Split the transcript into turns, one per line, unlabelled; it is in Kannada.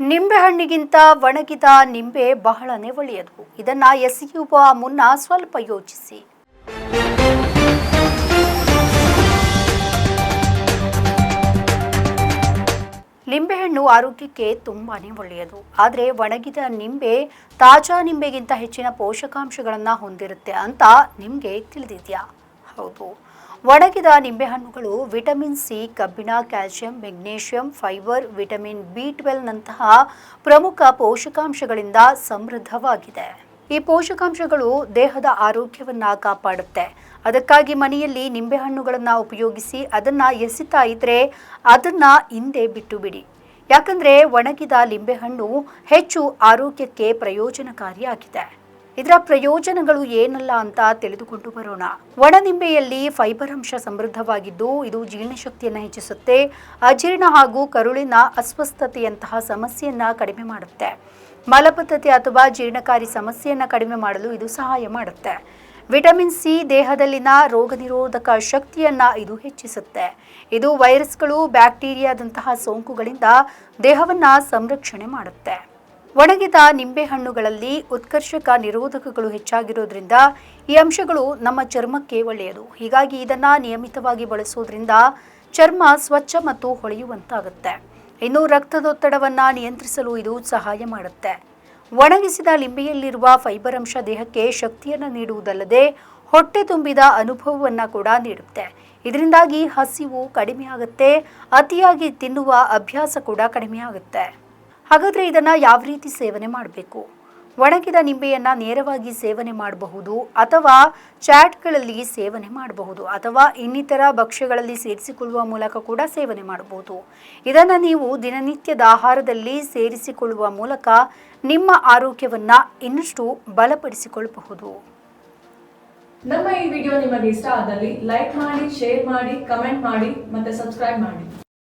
ನಿಂಬೆಹಣ್ಣಿಗಿಂತ ಒಣಗಿದ ನಿಂಬೆ ಬಹಳನೇ ಒಳ್ಳೆಯದು. ಇದನ್ನ ಎಸೆಯುವ ಮುನ್ನ ಸ್ವಲ್ಪ ಯೋಚಿಸಿ. ನಿಂಬೆಹಣ್ಣು ಆರೋಗ್ಯಕ್ಕೆ ತುಂಬಾನೇ ಒಳ್ಳೆಯದು. ಆದರೆ ಒಣಗಿದ ನಿಂಬೆ ತಾಜಾ ನಿಂಬೆಗಿಂತ ಹೆಚ್ಚಿನ ಪೋಷಕಾಂಶಗಳನ್ನು ಹೊಂದಿರುತ್ತೆ ಅಂತ ನಿಮಗೆ ತಿಳಿದಿದೆಯಾ? ಹೌದು. ಒಣಗಿದ ನಿಂಬೆಹಣ್ಣುಗಳು ವಿಟಮಿನ್ ಸಿ, ಕಬ್ಬಿಣ, calcium, magnesium, fibre, vitamin B ಟ್ವೆಲ್ವ್ನಂತಹ ಪ್ರಮುಖ ಪೋಷಕಾಂಶಗಳಿಂದ ಸಮೃದ್ಧವಾಗಿದೆ. ಈ ಪೋಷಕಾಂಶಗಳು ದೇಹದ ಆರೋಗ್ಯವನ್ನು ಕಾಪಾಡುತ್ತೆ. ಅದಕ್ಕಾಗಿ ಮನೆಯಲ್ಲಿ ನಿಂಬೆಹಣ್ಣುಗಳನ್ನು ಉಪಯೋಗಿಸಿ ಅದನ್ನ ಎಸಿತಾ ಇದ್ರೆ ಅದನ್ನ ಹಿಂದೆ ಬಿಟ್ಟು ಬಿಡಿ ಯಾಕಂದ್ರೆ ಒಣಗಿದ ಲಿಂಬೆಹಣ್ಣು ಹೆಚ್ಚು ಆರೋಗ್ಯಕ್ಕೆ ಪ್ರಯೋಜನಕಾರಿಯಾಗಿದೆ. ಇದರ ಪ್ರಯೋಜನಗಳು ಏನಲ್ಲ ಅಂತ ತಿಳಿದುಕೊಂಡು ಬರೋಣ. ಒಣನಿಂಬೆಯಲ್ಲಿ ಫೈಬರ್ ಅಂಶ ಸಮೃದ್ಧವಾಗಿದ್ದು, ಇದು ಜೀರ್ಣಶಕ್ತಿಯನ್ನು ಹೆಚ್ಚಿಸುತ್ತೆ. ಅಜೀರ್ಣ ಹಾಗೂ ಕರುಳಿನ ಅಸ್ವಸ್ಥತೆಯಂತಹ ಸಮಸ್ಯೆಯನ್ನ ಕಡಿಮೆ ಮಾಡುತ್ತೆ. ಮಲಬದ್ಧತೆ ಅಥವಾ ಜೀರ್ಣಕಾರಿ ಸಮಸ್ಯೆಯನ್ನು ಕಡಿಮೆ ಮಾಡಲು ಇದು ಸಹಾಯ ಮಾಡುತ್ತೆ. ವಿಟಮಿನ್ ಸಿ ದೇಹದಲ್ಲಿನ ರೋಗ ನಿರೋಧಕ ಶಕ್ತಿಯನ್ನ ಇದು ಹೆಚ್ಚಿಸುತ್ತೆ. ಇದು ವೈರಸ್ಗಳು, ಬ್ಯಾಕ್ಟೀರಿಯಾದಂತಹ ಸೋಂಕುಗಳಿಂದ ದೇಹವನ್ನ ಸಂರಕ್ಷಣೆ ಮಾಡುತ್ತೆ. ಒಣಗಿದ ನಿಂಬೆಹಣ್ಣುಗಳಲ್ಲಿ ಉತ್ಕರ್ಷಕ ನಿರೋಧಕಗಳು ಹೆಚ್ಚಾಗಿರೋದ್ರಿಂದ ಈ ಅಂಶಗಳು ನಮ್ಮ ಚರ್ಮಕ್ಕೆ ಒಳ್ಳೆಯದು. ಹೀಗಾಗಿ ಇದನ್ನ ನಿಯಮಿತವಾಗಿ ಬಳಸೋದ್ರಿಂದ ಚರ್ಮ ಸ್ವಚ್ಛ ಮತ್ತು ಹೊಳೆಯುವಂತಾಗುತ್ತೆ. ಇನ್ನು ರಕ್ತದೊತ್ತಡವನ್ನು ನಿಯಂತ್ರಿಸಲು ಇದು ಸಹಾಯ ಮಾಡುತ್ತೆ. ಒಣಗಿಸಿದ ಲಿಂಬೆಯಲ್ಲಿರುವ ಫೈಬರ್ ಅಂಶ ದೇಹಕ್ಕೆ ಶಕ್ತಿಯನ್ನು ನೀಡುವುದಲ್ಲದೆ ಹೊಟ್ಟೆ ತುಂಬಿದ ಅನುಭವವನ್ನು ಕೂಡ ನೀಡುತ್ತೆ. ಇದರಿಂದಾಗಿ ಹಸಿವು ಕಡಿಮೆ ಆಗುತ್ತೆ, ಅತಿಯಾಗಿ ತಿನ್ನುವ ಅಭ್ಯಾಸ ಕೂಡ ಕಡಿಮೆ ಆಗುತ್ತೆ. ಹಾಗಾದರೆ ಇದನ್ನು ಯಾವ ರೀತಿ ಸೇವನೆ ಮಾಡಬೇಕು? ಒಣಗಿದ ನಿಂಬೆಯನ್ನು ನೇರವಾಗಿ ಸೇವನೆ ಮಾಡಬಹುದು ಅಥವಾ ಚಾಟ್ಗಳಲ್ಲಿ ಸೇವನೆ ಮಾಡಬಹುದು ಅಥವಾ ಇನ್ನಿತರ ಭಕ್ಷ್ಯಗಳಲ್ಲಿ ಸೇರಿಸಿಕೊಳ್ಳುವ ಮೂಲಕ ಕೂಡ ಸೇವನೆ ಮಾಡಬಹುದು. ಇದನ್ನು ನೀವು ದಿನನಿತ್ಯದ ಆಹಾರದಲ್ಲಿ ಸೇರಿಸಿಕೊಳ್ಳುವ ಮೂಲಕ ನಿಮ್ಮ ಆರೋಗ್ಯವನ್ನು ಇನ್ನಷ್ಟು ಬಲಪಡಿಸಿಕೊಳ್ಳಬಹುದು.
ನಮ್ಮ ಈ ವಿಡಿಯೋ ನಿಮಗೆ ಇಷ್ಟ ಆದಲ್ಲಿ ಲೈಕ್ ಮಾಡಿ, ಶೇರ್ ಮಾಡಿ, ಕಮೆಂಟ್ ಮಾಡಿ ಮತ್ತೆ ಸಬ್ಸ್ಕ್ರೈಬ್ ಮಾಡಿ.